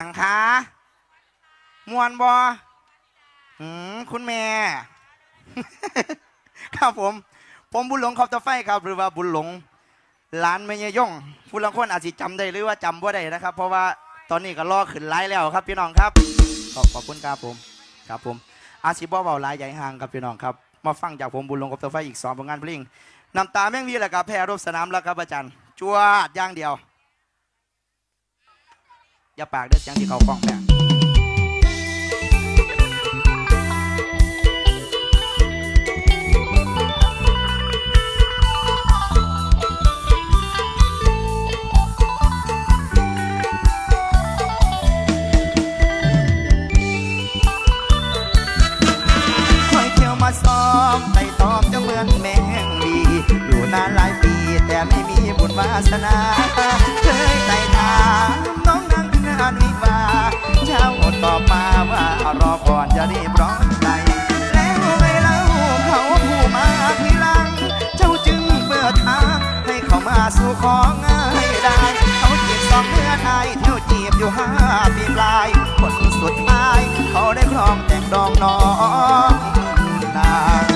หยังคะมวนบอหืมคุณแม่ ครับผม ผมบุญหลงขอบตะไฟครับ หรือว่าบุญหลงร้านเมยย่งผู้ลังคนอาจจะจำได้หรือว่าจำว่าได้นะครับ เพราะว่าตอนนี้ก็ล่อขึ้นไลฟ์แล้วครับ พี่น้องครับ ขอบขอบคุณครับผม ครับผม อาชีพบ่เบาหลายใหญ่ห่างครับพี่น้องครับ มาฟังจากผมบุญหลงขอบตะไฟอีกสองผลงานเพลงน้ำตาแม่งวีแหละครับแพ้รบสนามแล้วครับอาจารย์จวดย่างเดียว อย่าปากเด้อเสียงที่เขาฟ้องแม่คอยเที่ยวมาซ้อมไปตอมจะเมือแมงดีอยู่นานหลายปีแต่ไม่มีบุญวาสนา สู่ของง่ายได้ เขาจีบสองเดือนไอายเที่ยวจีบอยู่ห้าปีปลายคนสุดท้าย เขาได้ครองแต่งดองน้องนาง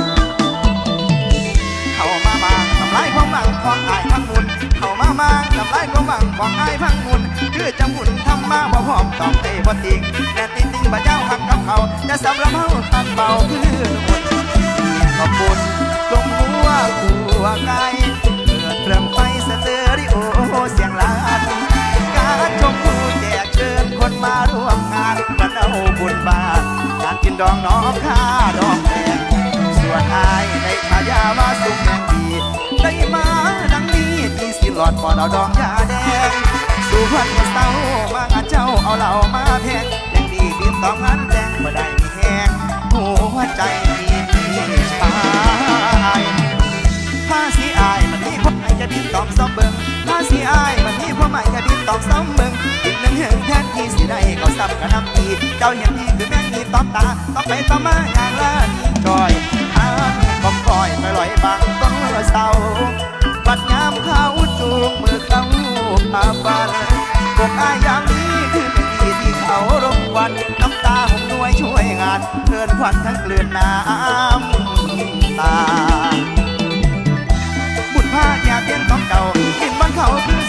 เขามาบางทำลายความหวังของอายพังมุนเขามาบางทำลายความหวังของอายพังมุนคือจำหุ่นทำมาบ่พร้อมต้องเตะบ่ติงแน่ติงติงบ่เจ้าหักกับเขาจะสำหรับเฮาทันเบาคือ บุญบาทการกินดองน้องค่าดอกแดงส่วนอายได้ขายามาสุกแมงดีได้มาดังนี้ที่สิหลอดปอดเอาดองยาแดงสู่พันเศร้ามางานเจ้าเอาเหล่ามาแพงยังดีดื่มต้องงานแดงบ่ได้มีแหงหัวใจมีชายภาษีอายมันมีความหมายจะดินตอบซ้ำเบิงภาษีอายมันมีความหมายจะดินตอบซ้ำเบิง อีกหนึ่งเฮงแทนที่สิได้เขาซ้ำกระนำทีเจ้าเห็นที่คือแม่งนี่ตอบตาต้อบไปต้อบมาอย่างละนี้จอยทางก้อมคอยไปลอยบางต้นเสาบัดยามเขาจูงมือเขาพาฟันพวกอายยามนี้คือเป็นดีที่เขารบกวันน้ำตาผมด้วยช่วยงานเพื่อนควันทั้งเกลือนน้ำตาบุญพาอยาเตียนของเก่ากินบ้านเขาคือ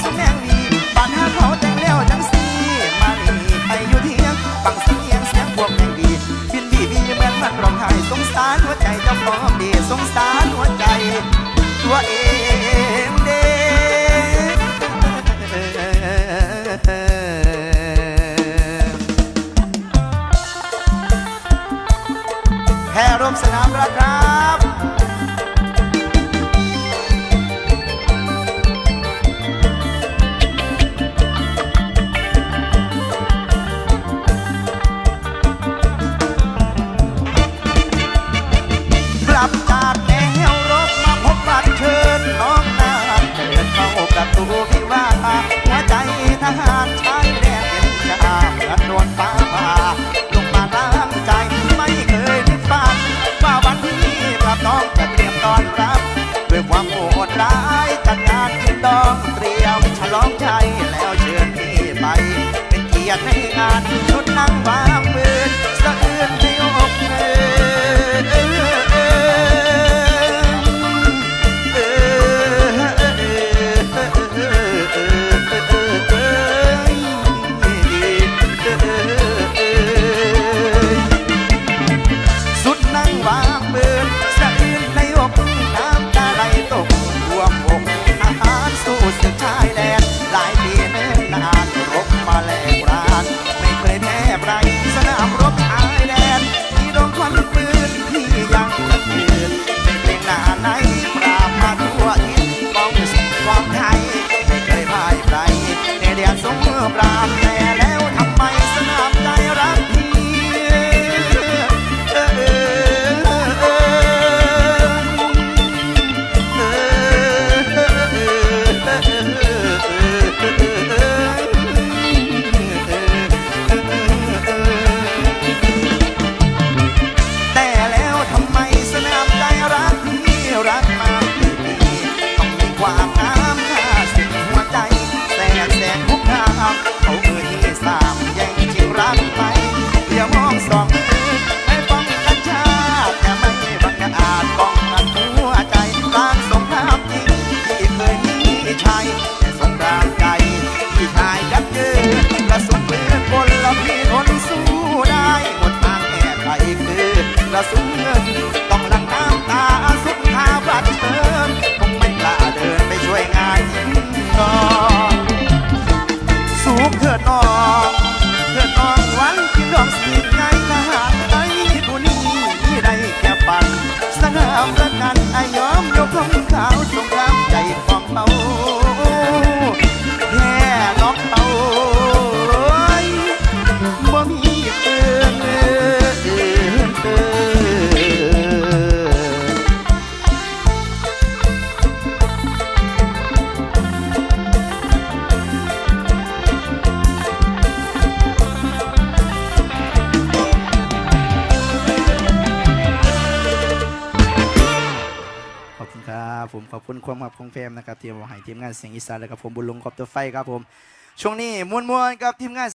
าลงมาล้างใจไม่เคยนึกฝันว่าวันที่กลับน้องจะเตรียมตอนรับ ด้วยความโหดร้ายจัดงานกินดองเตรียมฉลองใจแล้วเชิญพี่ไป เป็นเกียรติใน สูงเถิดน้อง ครับผมขอบคุณความหับของแฟมนะครับทีมวงหายทีมงานเสียงอีสานและกับผมบุญลุงขอบตัวไฟครับผมช่วงนี้มวนๆกับทีมงาน